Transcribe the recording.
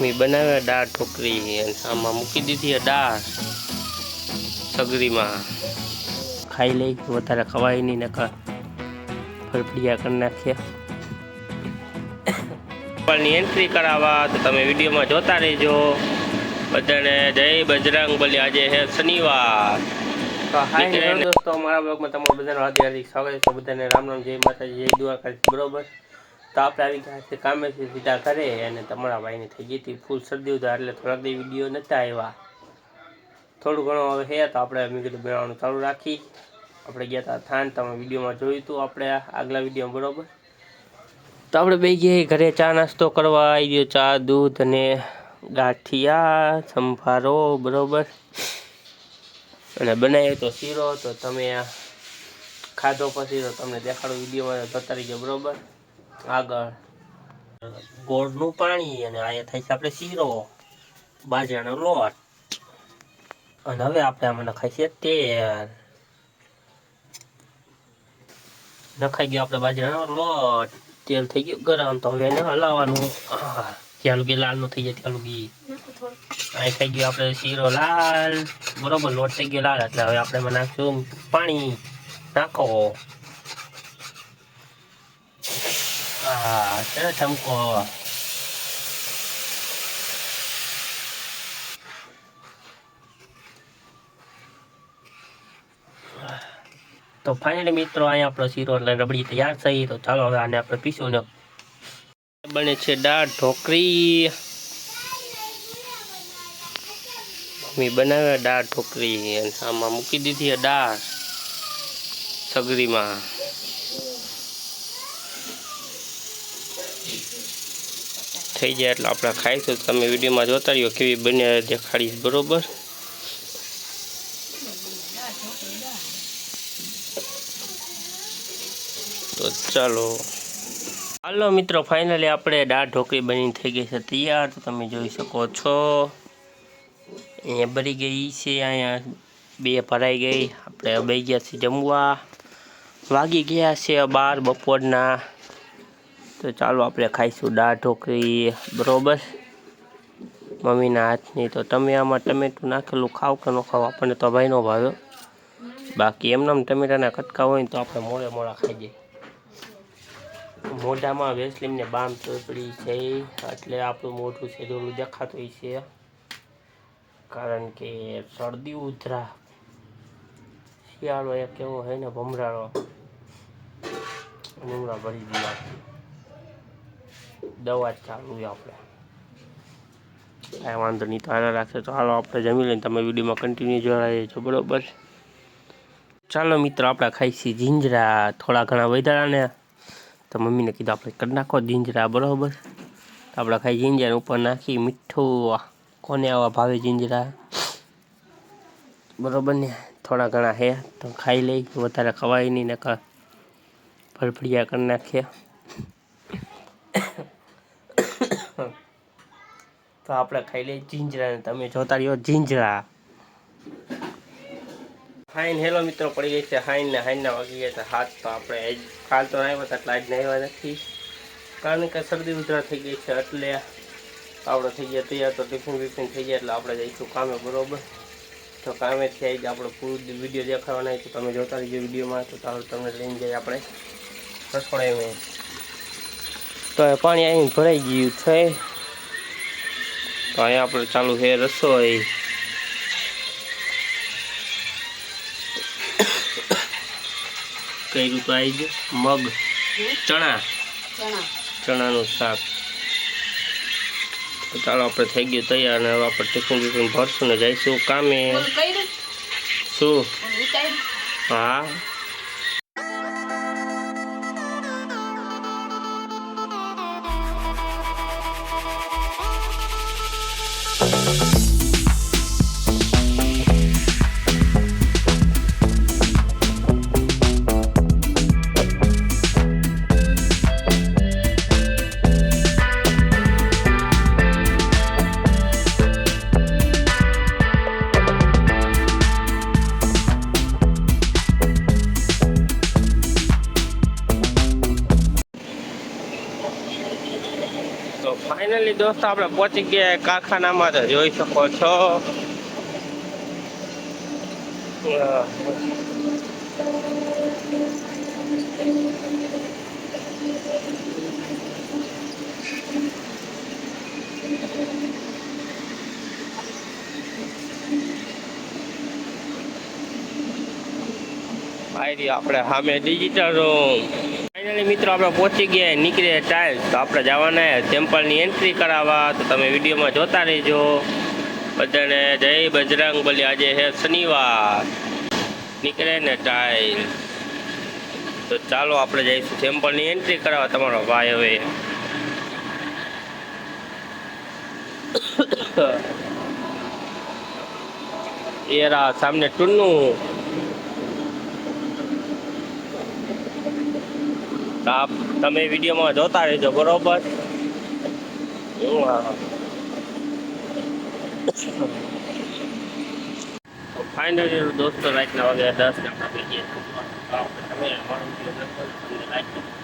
મેં બનાવ્યા દાળ અને આમાં મૂકી દીધી દાળ સગડીમાં ખાઈ લઈ વધારે ખવાય નહીં નકર ફરફડિયા કરી નાખ્યા ની એન્ટ્રી કરાવવા તો તમે વિડીયોમાં જોતા રહેજો. બધાને જય બજરંગ બલી. આજે છે શનિવાર. તો હાય દોસ્તો અમારા બ્લોગમાં તમારું બધાનું હાર્દિક હાર્દિક સ્વાગત છે. બધાને રામ રામ જય માતાજી જય દ્વારકા બરોબર? તો આપણે આવી ગયા છે કામેથી સીધા ઘરે અને તમારા ભાઈને થઈ ગઈ હતી ફૂલ શરદી ઉધા, એટલે થોડાક દી વીડિયો નહોતા આવ્યા. થોડું ઘણું હવે છે તો આપણે મેં કીધું બનાવવાનું ચાલુ રાખી. આપણે ગયા હતા થાન તમે વિડીયોમાં જોયું હતું આપણે આગલા વીડિયો બરાબર? તો આપણે બે ગયા ઘરે ચા નાસ્તો કરવા આવી ગયો, ચા, દૂધ અને ગાંઠિયા, સંભારો, બરોબર? અને બનાવ્યો તો શીરો, તો તમે ખાધો પછી તો તમને દેખાડો વિડીયોમાં જતા રહીજો બરોબર? આગળ. ગોળનું પાણી અને આ થાય છે આપણે શીરો બાજરાનો લોટ. અને હવે આપણે આમાં નખાય છે તેલ. નખાઈ ગયો આપણે બાજરાનો લોટ. તેલ થઈ ગયું ગરમ. તો હવે એને હલાવવાનું. ત્યાં લુગી લાલનું થઈ જાય ત્યાં લુગી અહીં થઈ ગયો આપણે શીરો લાલ. બરોબર, લોટ થઈ ગયો લાલ. એટલે હવે આપણે નાખશું પાણી. નાખો. હા 때려 ચમકો તો ફાઇનલી મિત્રો, અહીંયા આપણો શીરો એટલે રબડી તૈયાર થઈ. તો ચાલો હવે આને આપણે પીશું ને. બને છે દાળ ઢોકળી. મમ્મી બનાવ્યા દાળ ઢોકળી અને આમાં મૂકી દીધી દાળ. સગડીમાં થઈ જાય એટલે આપણે ખાઈશું તમે વિડીયોમાં જોતા રહ્યો કેવી બને દેખાડીશ બરોબર? તો ચાલો. હાલો મિત્રો ફાઇનલી આપણે દાળ ઢોકળી બની થઈ ગઈ છે તૈયાર, તો તમે જોઈ શકો છો. અહીંયા ભરી ગઈ છે, અહીંયા બે ભરાઈ ગઈ. આપણે બે ગયા છીએ જમવા. વાગી ગયા છે બાર બપોરના. તો ચાલો આપણે ખાઈશું દાળ ઢોકળી બરોબર? મમ્મીના હાથની તો તમે આમાં ટમેટું નાખેલું ખાવ કે ન ખાવ? આપણને તો ભાઈ ન ભાવ્યો બાકી એમને ટમેટાના કટકા હોય ને તો આપણે મોડે મોડા ખાઈ જઈએ. મોઢામાં વેસલીમને બામ ચોપડી છે. એટલે આપણું મોઢું છે થોડું દેખાતું છે. કારણ કે શરદી ઉધરા. શિયાળો એક એવો હોય ને ભમરાળો. ભમરા ભરી દીધા. દવા જ ચાલુ છે આપણે. કાંઈ વાંધો નહીં તો હાલ રાખશે તો હાલો આપણે જમી લઈને તમે વિડીયોમાં કન્ટિન્યુ જોડાઈએ છો, બરોબર? ચાલો મિત્રો, આપણે ખાઈશી જીંજરા, થોડા ઘણા વધારા ને. તો મમ્મીને કીધું આપણે કરી નાખો જીંજરા, બરોબર? આપણે ખાઈ જીંજરા ઉપર નાખી મીઠું કોને આવા ભાવે જીંજરા? બરોબર ને? થોડા ઘણા હે, તો ખાઈ લઈ, વધારે ખવાય નહીં ને ફરફડિયા કરી નાખીએ. તો આપણે ખાઈ લઈએ જીંજરા તમે જોતા રહ્યો જીંજરા. હાઈન, હેલો મિત્રો, પડી ગઈ છે હાઈન ને હાઈનના વાગી ગયા છે હાથ, તો આપણે કાલ તો આવ્યા હતા, એટલે આજ આવ્યા નથી. કારણ કે શરદી ઉધરા થઈ ગઈ છે, એટલે આપણે થઈ ગયા તૈયાર, તો ટિફિન બિફિન થઈ ગયા, એટલે આપણે જઈશું કામે, બરોબર? તો કામેથી આવી આપણે પૂરું વીડિયો દેખાડવાના તો તમે જોતા રહીજો વિડીયોમાં, તો ચાલો તમને લઈને જઈએ આપણે. રસોડામાં. તો પાણી અહીં ભરાઈ ગયું છે. તો અહીંયા આપણે ચાલુ છે રસોઈ. કઈ રીતે આવી ગયું. મગ. ચણા. ચણા. ચણાનું શાક. ચાલો આપણે થઈ ગયું તૈયાર અને હવે આપણે ટિફિન બિફિન ભરશું ને જઈશું કામે. શું? હા. તો ફાઇનલી દોસ્તો આપણે પહોંચી ગયા કારખાનામાં તો જોઈ શકો છો. અ, આયરી આપણે સામે ડિજિટલ રૂમ ફાઇનલી મિત્રો, આપણે પહોંચી ગયા નીકળે ટાઈલ્સ તો આપણે જવાના ટેમ્પલની એન્ટ્રી કરાવવા. તો તમે વિડીયોમાં જોતા રહેજો. બધાને જય બજરંગ બલી. આજે છે શનિવાર. નીકળે ને ટાઈલ્સ તો ચાલો આપણે જઈશું ટેમ્પલની એન્ટ્રી કરાવવા તમારો ભાઈ હવે. એરા સામને ટુન્નું તો આપ તમે વિડીયોમાં જોતા રહેજો, બરોબર? ફાઇનલી દોસ્તો રાતના વાગે દસ ને આપણે તમે અમારો વીડિયો